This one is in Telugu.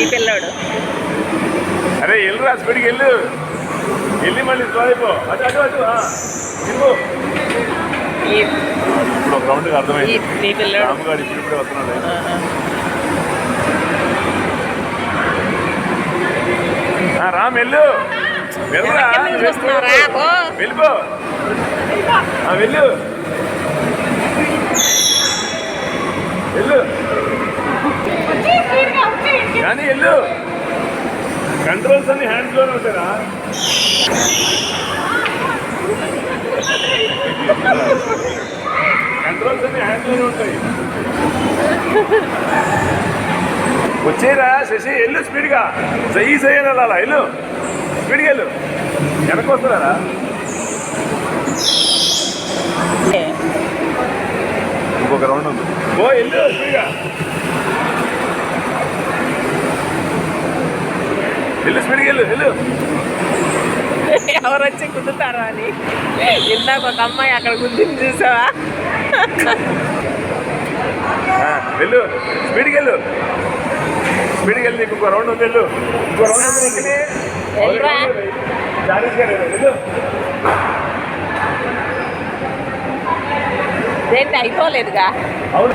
ఈ పిల్లోడు. అరే వెళ్ళురా స్పీడ్కి వెళ్ళు వెళ్ళి మళ్ళీ స్లో అయిపో అటు అటు అటు. ఈ ఇప్పుడు ఒక అర్థమైంది. ఈ పిల్లోడు రాముగాడు ఇప్పుడు ఇప్పుడే వస్తున్నాడు. రామ్ వెళ్ళు. వెళ్ళరా. వెళ్ళిపో వెళ్ళు. వెళ్ళు కానీ వెళ్ళు. కంట్రోల్స్ అన్ని హ్యాండ్స్లోనే ఉంటారా కంట్రోల్స్ అన్ని హ్యాండ్స్లోనే ఉంటాయి. వచ్చేరా శశి వెళ్ళు స్పీడ్గా. సహీ సహీ అని వెళ్ళాలా? వెళ్ళు. స్పీడ్గా వెళ్ళు. వెనక్కి వస్తున్నారా? ఇంకొక రౌండ్ ఉంది. ఓ వెళ్ళు స్పీడ్గా. వెళ్ళు స్పీడ్గా వెళ్ళు వెళ్ళు. ఎవరు వచ్చి గుద్దుతారు అని. ఇందాక ఒక అమ్మాయి అక్కడ గుద్దింది చూసావా? వెళ్ళు. స్పీడ్కి వెళ్ళు. స్పీడ్కి వెళ్ళి నీకు ఇంకో రౌండ్ ఉంది వెళ్ళు. ఇంకో రౌండ్ ఉంది ఏంటి అయిపోలేదుగా? అవును.